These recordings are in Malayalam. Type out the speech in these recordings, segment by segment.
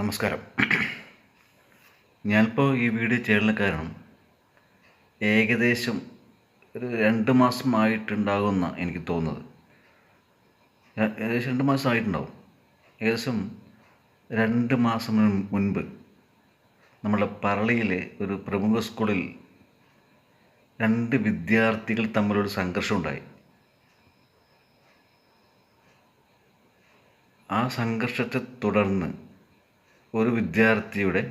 നമസ്കാരം. ഞാനിപ്പോൾ ഈ വീഡിയോ ചെയ്യാനുള്ള കാരണം ഏകദേശം ഒരു രണ്ട് മാസം ആയിട്ടുണ്ടാകുമെന്ന എനിക്ക് തോന്നുന്നത്. ഏകദേശം രണ്ട് മാസം ആയിട്ടുണ്ടാവും ഏകദേശം രണ്ട് മാസം മുൻപ് നമ്മുടെ പറളിയിലെ ഒരു പ്രമുഖ സ്കൂളിൽ രണ്ട് വിദ്യാർത്ഥികൾ തമ്മിലൊരു സംഘർഷം ഉണ്ടായി ആ സംഘർഷത്തെ തുടർന്ന് ഒരു വിദ്യാർത്ഥിയുടെ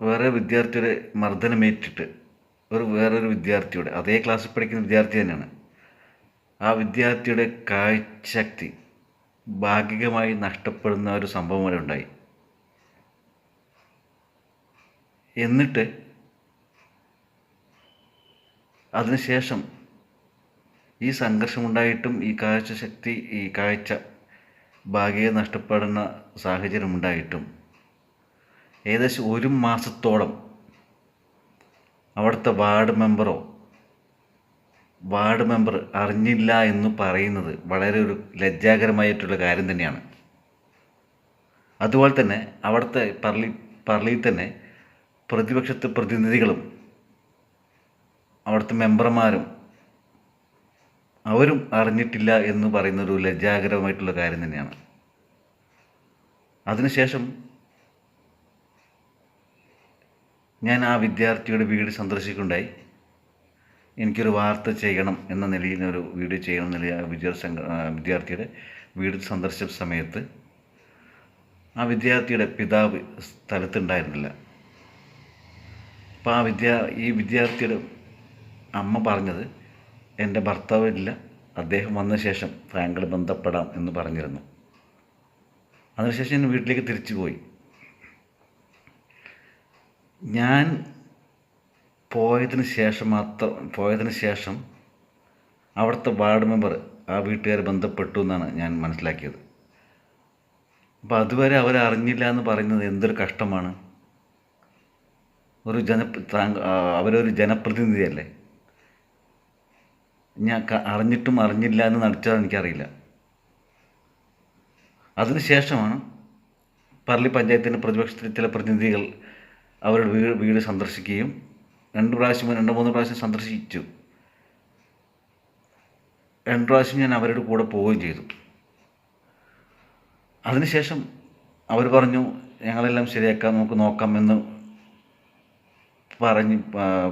വേറെ വിദ്യാർത്ഥിയുടെ മർദ്ദനമേറ്റിട്ട് ഒരു വേറൊരു വിദ്യാർത്ഥിയുടെ അതേ ക്ലാസ്സിൽ പഠിക്കുന്ന വിദ്യാർത്ഥി തന്നെയാണ്. ആ വിദ്യാർത്ഥിയുടെ കാഴ്ചശക്തി ഭാഗികമായി നഷ്ടപ്പെടുന്ന ഒരു സംഭവം വരെ ഉണ്ടായി. എന്നിട്ട് അതിനുശേഷം ഈ സംഘർഷമുണ്ടായിട്ടും ഈ കാഴ്ചശക്തി ഈ കാഴ്ച ഭാഗിക നഷ്ടപ്പെടുന്ന സാഹചര്യം ഉണ്ടായിട്ടും ഏകദേശം ഒരു മാസത്തോളം അവിടുത്തെ വാർഡ് മെമ്പറോ വാർഡ് മെമ്പർ അറിഞ്ഞില്ല എന്ന് പറയുന്നത് വളരെ ഒരു ലജ്ജാകരമായിട്ടുള്ള കാര്യം തന്നെയാണ്. അതുപോലെ തന്നെ അവിടുത്തെ പർളി പർളിയിൽ തന്നെ പ്രതിപക്ഷത്തെ പ്രതിനിധികളും അവിടുത്തെ മെമ്പർമാരും അവരും അറിഞ്ഞിട്ടില്ല എന്ന് പറയുന്ന ഒരു ലജ്ജാകരമായിട്ടുള്ള കാര്യം തന്നെയാണ്. അതിനുശേഷം ഞാൻ ആ വിദ്യാർത്ഥിയുടെ വീട് സന്ദർശിക്കുകയുണ്ടായി. എനിക്കൊരു വാർത്ത ചെയ്യണം എന്ന നിലയിൽ ഒരു വീഡിയോ ചെയ്യണം എന്ന നിലയിൽ ആ വിദ്യാർത്ഥി വിദ്യാർത്ഥിയുടെ വീട് സന്ദർശിച്ച സമയത്ത് ആ വിദ്യാർത്ഥിയുടെ പിതാവ് സ്ഥലത്തുണ്ടായിരുന്നില്ല. അപ്പോൾ ആ വിദ്യാ ഈ വിദ്യാർത്ഥിയുടെ അമ്മ പറഞ്ഞത് എന്റെ ഭർത്താവില്ല അദ്ദേഹം വന്ന ശേഷം താങ്കൾ ബന്ധപ്പെടാം എന്ന് പറഞ്ഞിരുന്നു. അതിനുശേഷം ഞാൻ വീട്ടിലേക്ക് തിരിച്ചു പോയി. ഞാൻ പോയതിന് ശേഷം മാത്രം പോയതിന് ശേഷം അവിടുത്തെ വാർഡ് മെമ്പർ ആ വീട്ടുകാർ ബന്ധപ്പെട്ടു എന്നാണ് ഞാൻ മനസ്സിലാക്കിയത്. അപ്പോൾ അതുവരെ അവരറിഞ്ഞില്ല എന്ന് പറയുന്നത് എന്തൊരു കഷ്ടമാണ്. ഒരു ജന അവരൊരു ജനപ്രതിനിധിയല്ലേ? ഞാൻ അറിഞ്ഞിട്ടും അറിഞ്ഞില്ല എന്ന് നടിച്ചാൽ എനിക്കറിയില്ല. അതിനുശേഷമാണ് പർളി പഞ്ചായത്തിന്റെ പ്രതിപക്ഷത്തിലെ ചില പ്രതിനിധികൾ അവരുടെ വീട് വീട് സന്ദർശിക്കുകയും രണ്ട് പ്രാവശ്യം രണ്ട് മൂന്ന് പ്രാവശ്യം സന്ദർശിച്ചു. രണ്ട് പ്രാവശ്യം ഞാൻ അവരുടെ കൂടെ പോവുകയും ചെയ്തു. അതിനുശേഷം അവർ പറഞ്ഞു ഞങ്ങളെല്ലാം ശരിയാക്കാം നമുക്ക് നോക്കാം എന്ന് പറഞ്ഞ്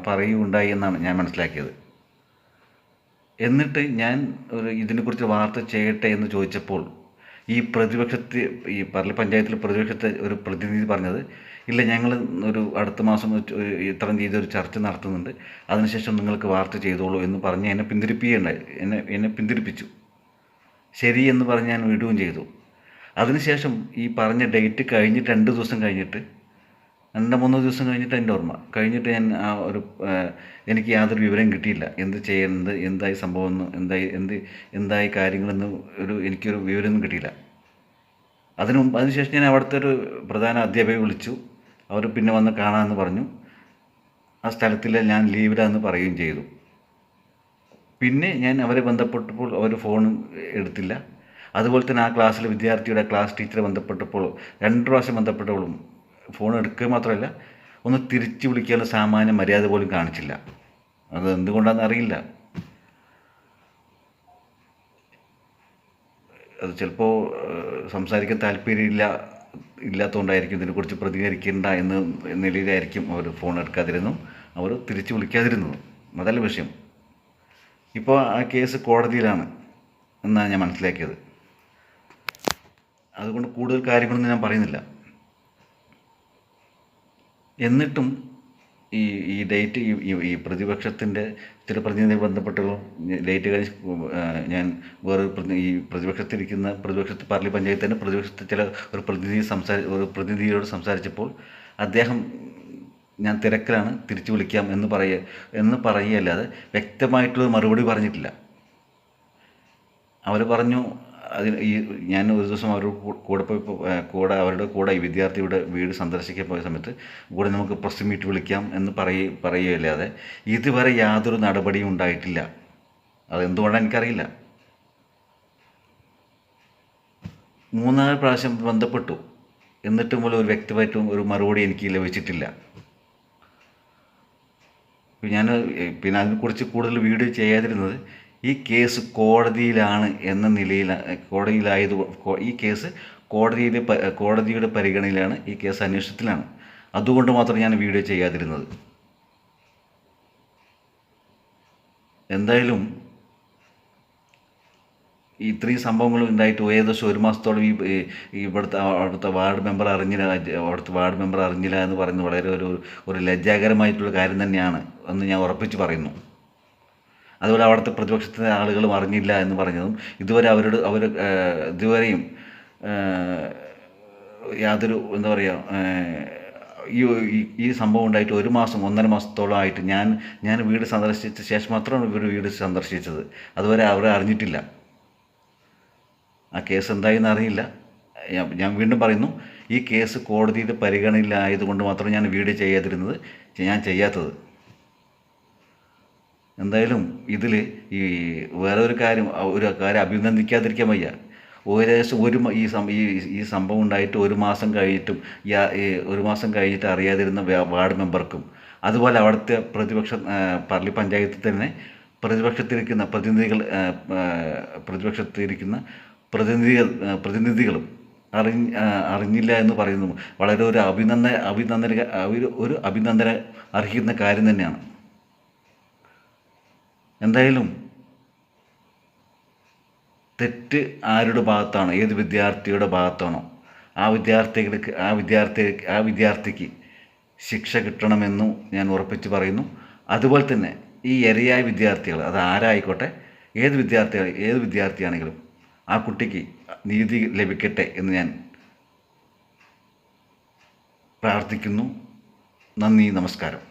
പറയുകയുണ്ടായി എന്നാണ് ഞാൻ മനസ്സിലാക്കിയത്. എന്നിട്ട് ഞാൻ ഒരു ഇതിനെക്കുറിച്ച് വാർത്ത ചെയ്യട്ടെ എന്ന് ചോദിച്ചപ്പോൾ ഈ പ്രതിപക്ഷത്തെ ഈ പർളി പഞ്ചായത്തിൽ പ്രതിപക്ഷത്തെ ഒരു പ്രതിനിധി പറഞ്ഞത് ഇല്ല ഞങ്ങൾ ഒരു അടുത്ത മാസം ഇത്രയും തീയതി ഒരു ചർച്ച നടത്തുന്നുണ്ട്. അതിനുശേഷം നിങ്ങൾക്ക് വാർത്ത ചെയ്തോളൂ എന്ന് പറഞ്ഞ് എന്നെ പിന്തിരിപ്പിക്കുകയുണ്ടായി എന്നെ എന്നെ പിന്തിരിപ്പിച്ചു. ശരി എന്ന് പറഞ്ഞ് ഞാൻ വിടുകയും ചെയ്തു. അതിനുശേഷം ഈ പറഞ്ഞ ഡേറ്റ് കഴിഞ്ഞിട്ട് രണ്ട് ദിവസം കഴിഞ്ഞിട്ട് രണ്ട് മൂന്ന് ദിവസം കഴിഞ്ഞിട്ട് എന്റെ ഓർമ്മ. കഴിഞ്ഞിട്ട് ഞാൻ ആ ഒരു എനിക്ക് യാതൊരു വിവരം കിട്ടിയില്ല. എന്ത് ചെയ്യുന്നത് എന്തായി സംഭവം എന്ന് എന്തായി എന്ത് എന്തായി കാര്യങ്ങളെന്ന് ഒരു എനിക്കൊരു വിവരമൊന്നും കിട്ടിയില്ല. അതിന് മുമ്പ് അതിനുശേഷം ഞാൻ അവിടുത്തെ ഒരു പ്രധാന അധ്യാപകയെ വിളിച്ചു. അവർ പിന്നെ വന്ന് കാണാമെന്ന് പറഞ്ഞു. ആ സ്ഥലത്തിൽ ഞാൻ ലീവിലാന്ന് പറയുകയും ചെയ്തു. പിന്നെ ഞാൻ അവരെ ബന്ധപ്പെട്ടപ്പോൾ അവർ ഫോൺ എടുത്തില്ല. അതുപോലെ തന്നെ ആ ക്ലാസ്സിലെ വിദ്യാർത്ഥിയുടെ ക്ലാസ് ടീച്ചറെ ബന്ധപ്പെട്ടപ്പോൾ രണ്ട് പ്രാവശ്യം ബന്ധപ്പെട്ടപ്പോഴും ഫോൺ എടുക്കുക മാത്രമല്ല ഒന്ന് തിരിച്ച് വിളിക്കാനുള്ള സാമാന്യ മര്യാദ പോലും കാണിച്ചില്ല. അത് എന്തുകൊണ്ടാണെന്ന് അറിയില്ല. അത് ചിലപ്പോൾ സംസാരിക്കാൻ താല്പര്യമില്ല ഇല്ലാത്തതുകൊണ്ടായിരിക്കും ഇതിനെക്കുറിച്ച് പ്രതികരിക്കേണ്ട എന്ന് നിലയിലായിരിക്കും അവർ ഫോൺ എടുക്കാതിരുന്നു അവർ തിരിച്ചു വിളിക്കാതിരുന്നത്. അതല്ല വിഷയം. ഇപ്പോൾ ആ കേസ് കോടതിയിലാണ് എന്നാണ് ഞാൻ മനസ്സിലാക്കിയത്. അതുകൊണ്ട് കൂടുതൽ കാര്യങ്ങളൊന്നും ഞാൻ പറയുന്നില്ല. എന്നിട്ടും ഈ ഈ ഡേറ്റ് ഈ ഈ- പ്രതിപക്ഷത്തിന്റെ ചില പ്രതിനിധികൾ ബന്ധപ്പെട്ടുള്ള ഡേറ്റ് കാര്യം ഞാൻ വേറെ ഈ പ്രതിപക്ഷത്തിരിക്കുന്ന പ്രതിപക്ഷത്ത് പാർലി പഞ്ചായത്തിന്റെ പ്രതിപക്ഷത്തെ ചില ഒരു പ്രതിനിധി സംസാരി ഒരു പ്രതിനിധിയോട് സംസാരിച്ചപ്പോൾ അദ്ദേഹം ഞാൻ തിരക്കിലാണ് തിരിച്ചു വിളിക്കാം എന്ന് പറയ എന്ന് പറയുകയല്ലാതെ വ്യക്തമായിട്ടുള്ള മറുപടി പറഞ്ഞിട്ടില്ല. അവർ പറഞ്ഞു അതിന് ഈ ഞാൻ ഒരു ദിവസം അവരുടെ കൂടെ പോയി കൂടെ അവരുടെ കൂടെ ഈ വിദ്യാർത്ഥിയുടെ വീട് സന്ദർശിക്കാൻ പോയ സമയത്ത് കൂടെ നമുക്ക് പ്രസ് മീറ്റ് വിളിക്കാം എന്ന് പറയ പറയുകയല്ലാതെ ഇതുവരെ യാതൊരു നടപടിയും ഉണ്ടായിട്ടില്ല. അതെന്തുകൊണ്ടാണ് എനിക്കറിയില്ല. മൂന്നാൽ പ്രാവശ്യം ബന്ധപ്പെട്ടു. എന്നിട്ടും പോലും ഒരു വ്യക്തമായിട്ടും ഒരു മറുപടി എനിക്ക് ലഭിച്ചിട്ടില്ല. ഞാൻ പിന്നെ അതിനെക്കുറിച്ച് കൂടുതൽ വീഡിയോ ചെയ്യാതിരുന്നത് ഈ കേസ് കോടതിയിലാണ് എന്ന നിലയിൽ കോടതിയിലായത് ഈ കേസ് കോടതിയിൽ കോടതിയുടെ പരിഗണനയിലാണ് ഈ കേസ് അന്വേഷണത്തിലാണ്. അതുകൊണ്ട് മാത്രം ഞാൻ വീഡിയോ ചെയ്യാതിരുന്നത്. എന്തായാലും ഇത്രയും സംഭവങ്ങൾ ഉണ്ടായിട്ട് ഏകദേശം ഒരു മാസത്തോളം ഈ ഇവിടുത്തെ അവിടുത്തെ വാർഡ് മെമ്പർ അറിഞ്ഞില്ല അവിടുത്തെ വാർഡ് മെമ്പർ അറിഞ്ഞില്ല എന്ന് പറയുന്നത് വളരെ ഒരു ഒരു ലജ്ജാകരമായിട്ടുള്ള കാര്യം തന്നെയാണ് എന്ന് ഞാൻ ഉറപ്പിച്ച് പറയുന്നു. അതുപോലെ അവിടുത്തെ പ്രതിപക്ഷത്തെ ആളുകളും അറിഞ്ഞില്ല എന്ന് പറഞ്ഞതും ഇതുവരെ അവരോട് അവർ ഇതുവരെയും യാതൊരു എന്താ പറയുക ഈ ഈ- സംഭവം ഉണ്ടായിട്ട് ഒരു മാസം ഒന്നര മാസത്തോളം ആയിട്ട് ഞാൻ ഞാൻ വീട് സന്ദർശിച്ച ശേഷം മാത്രമാണ് ഇവർ വീട് സന്ദർശിച്ചത്. അതുവരെ അവരെ അറിഞ്ഞിട്ടില്ല. ആ കേസ് എന്തായെന്ന് അറിയില്ല ഞാൻ- ഞാൻ വീണ്ടും പറയുന്നു ഈ കേസ് കോടതിയുടെ പരിഗണനയിലായതുകൊണ്ട് മാത്രം ഞാൻ വീട് ചെയ്യാതിരുന്നത് ഞാൻ ചെയ്യാത്തത്. എന്തായാലും ഇതിൽ ഈ വേറെ ഒരു കാര്യം ഒരു കാര്യം അഭിനന്ദിക്കാതിരിക്കാൻ വയ്യ. ഏകദേശം ഒരു ഈ ഈ സംഭവം ഉണ്ടായിട്ട് ഒരു മാസം കഴിഞ്ഞിട്ടും ഈ ഒരു മാസം കഴിഞ്ഞിട്ട് അറിയാതിരുന്ന വാർഡ് മെമ്പർക്കും അതുപോലെ അവിടുത്തെ പ്രതിപക്ഷ പള്ളി പഞ്ചായത്തിൽ തന്നെ പ്രതിപക്ഷത്തിരിക്കുന്ന പ്രതിനിധികൾ പ്രതിപക്ഷത്തിരിക്കുന്ന പ്രതിനിധികൾ പ്രതിനിധികളും അറി അറിഞ്ഞില്ല എന്ന് പറയുന്നു. വളരെ ഒരു അഭിനന്ദന അഭിനന്ദന ഒരു അഭിനന്ദന അർഹിക്കുന്ന കാര്യം തന്നെയാണ്. എന്തായാലും തെറ്റ് ആരുടെ ഭാഗത്താണോ? ഏത് വിദ്യാർത്ഥിയുടെ ഭാഗത്താണോ? ആ വിദ്യാർത്ഥികൾക്ക് ആ വിദ്യാർത്ഥി ആ വിദ്യാർത്ഥിക്ക് ശിക്ഷ കിട്ടണമെന്നും ഞാൻ ഉറപ്പിച്ച് പറയുന്നു. അതുപോലെ തന്നെ ഈ ഇരയായ വിദ്യാർത്ഥികൾ അത് ആരായിക്കോട്ടെ ഏത് വിദ്യാർത്ഥികൾ ഏത് വിദ്യാർത്ഥിയാണെങ്കിലും ആ കുട്ടിക്ക് നീതി ലഭിക്കട്ടെ എന്ന് ഞാൻ പ്രാർത്ഥിക്കുന്നു. നന്ദി നമസ്കാരം.